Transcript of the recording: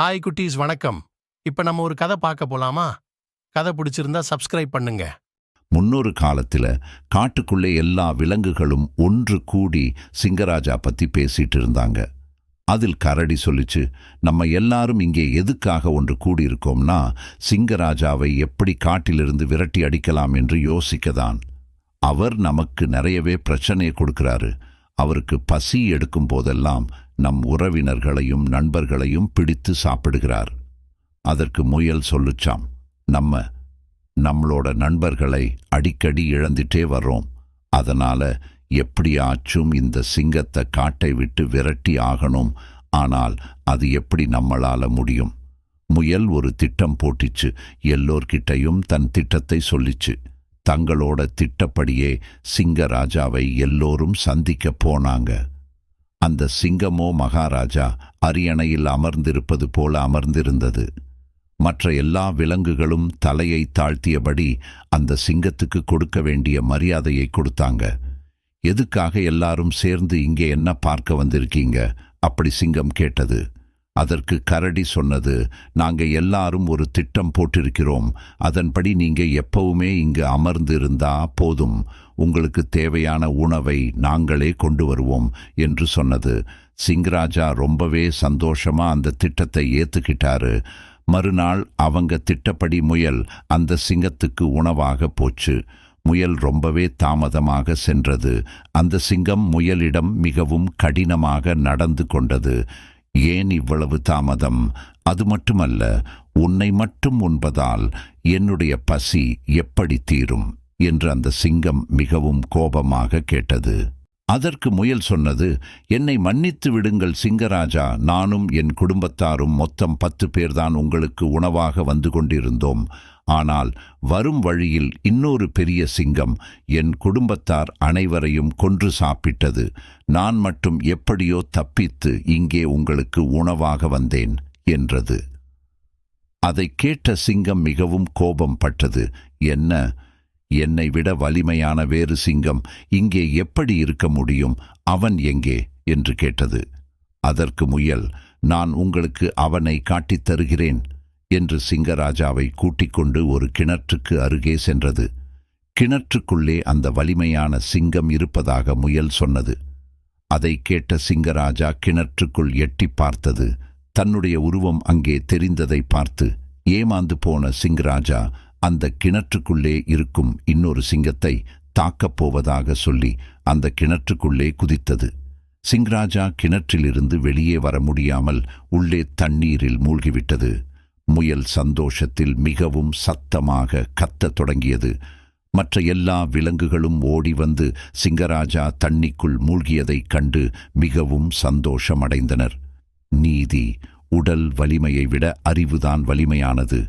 Hi குட்டீஸ் வணக்கம். இப்ப நம்ம ஒரு கதை பார்க்க போலாமா? கதை பிடிச்சிருந்தா சப்ஸ்கிரைப் பண்ணுங்க. முன்னொரு காலத்துல காட்டுக்குள்ளே எல்லா விலங்குகளும் ஒன்று கூடி சிங்கராஜா பத்தி பேசிட்டு இருந்தாங்க. அதில் கரடி சொல்லிச்சு நம்ம எல்லாரும் இங்கே எதுக்காக ஒன்று கூடியிருக்கோம்னா சிங்கராஜாவை எப்படி காட்டிலிருந்து விரட்டி அடிக்கலாம் என்று யோசிக்கதான். அவர் நமக்கு நிறையவே பிரச்சனையை கொடுக்கிறாரு. அவருக்கு பசி எடுக்கும் போதெல்லாம் நம் உறவினர்களையும் நண்பர்களையும் பிடித்து சாப்பிடுகிறார். அதற்கு முயல் சொல்லுச்சாம் நம்ம நம்மளோட நண்பர்களை அடிக்கடி இழந்துட்டே வர்றோம். அதனால எப்படியாச்சும் இந்த சிங்கத்தை காட்டை விட்டு விரட்டி ஆகணும். ஆனால் அது எப்படி நம்மளால முடியும்? முயல் ஒரு திட்டம் போட்டிச்சு. எல்லோர்கிட்டையும் தன் திட்டத்தை சொல்லிச்சு. தங்களோட திட்டப்படியே சிங்கராஜாவை எல்லோரும் சந்திக்க போனாங்க. அந்த சிங்கமோ மகாராஜா அரியணையில் அமர்ந்திருப்பது போல அமர்ந்திருந்தது. மற்ற எல்லா விலங்குகளும் தலையை தாழ்த்தியபடி அந்த சிங்கத்துக்கு கொடுக்க வேண்டிய மரியாதையை கொடுத்தாங்க. எதுக்காக எல்லாரும் சேர்ந்து இங்கே என்ன பார்க்க வந்திருக்கீங்க? அப்படி சிங்கம் கேட்டது. அதற்கு கரடி சொன்னது நாங்க எல்லாரும் ஒரு திட்டம் போட்டிருக்கிறோம். அதன்படி நீங்க எப்பவுமே இங்கு அமர்ந்து இருந்தா போதும். உங்களுக்கு தேவையான உணவை நாங்களே கொண்டு வருவோம் என்று சொன்னது. சிங்ராஜா ரொம்பவே சந்தோஷமா அந்த திட்டத்தை ஏத்துக்கிட்டாரு. மறுநாள் அவங்க திட்டப்படி முயல் அந்த சிங்கத்துக்கு உணவாக போச்சு. முயல் ரொம்பவே தாமதமாக சென்றது. அந்த சிங்கம் முயலிடம் மிகவும் கடினமாக நடந்து கொண்டது. ஏன் இவ்வளவு தாமதம்? அது மட்டுமல்ல உன்னை மட்டும் உண்பதால் என்னுடைய பசி எப்படி தீரும்? என்று அந்த சிங்கம் மிகவும் கோபமாக கேட்டது. அதற்கு முயல் சொன்னது என்னை மன்னித்து விடுங்கள் சிங்கராஜா நானும் என் குடும்பத்தாரும் மொத்தம் பத்து பேர்தான் உங்களுக்கு உணவாக வந்து கொண்டிருந்தோம். ஆனால் வரும் வழியில் இன்னொரு பெரிய சிங்கம் என் குடும்பத்தார் அனைவரையும் கொன்று சாப்பிட்டது. நான் மட்டும் எப்படியோ தப்பித்து இங்கே உங்களுக்கு உணவாக வந்தேன் என்றது. அதை கேட்ட சிங்கம் மிகவும் கோபம் பட்டது. என்ன? என்னை விட வலிமையான வேறு சிங்கம் இங்கே எப்படி இருக்க முடியும்? அவன் எங்கே? என்று கேட்டது. அதற்கு முயல் நான் உங்களுக்கு அவனை காட்டித் தருகிறேன் என்று சிங்கராஜாவை கூட்டிக் கொண்டு ஒரு கிணற்றுக்கு அருகே சென்றது. கிணற்றுக்குள்ளே அந்த வலிமையான சிங்கம் இருப்பதாக முயல் சொன்னது. அதை கேட்ட சிங்கராஜா கிணற்றுக்குள் எட்டி பார்த்தது. தன்னுடைய உருவம் அங்கே தெரிந்ததை பார்த்து ஏமாந்து போன சிங்கராஜா அந்த கிணற்றுக்குள்ளே இருக்கும் இன்னொரு சிங்கத்தை தாக்கப் போவதாக சொல்லி அந்த கிணற்றுக்குள்ளே குதித்தது. சிங்கராஜா கிணற்றிலிருந்து வெளியே வர முடியாமல் உள்ளே தண்ணீரில் மூழ்கிவிட்டது. முயல் சந்தோஷத்தில் மிகவும் சத்தமாக கத்தத் தொடங்கியது. மற்ற எல்லா விலங்குகளும் ஓடி வந்து சிங்கராஜா தண்ணிக்குள் மூழ்கியதைக் கண்டு மிகவும் சந்தோஷமடைந்தனர். நீதி உடல் வலிமையை விட அறிவுதான் வலிமையானது.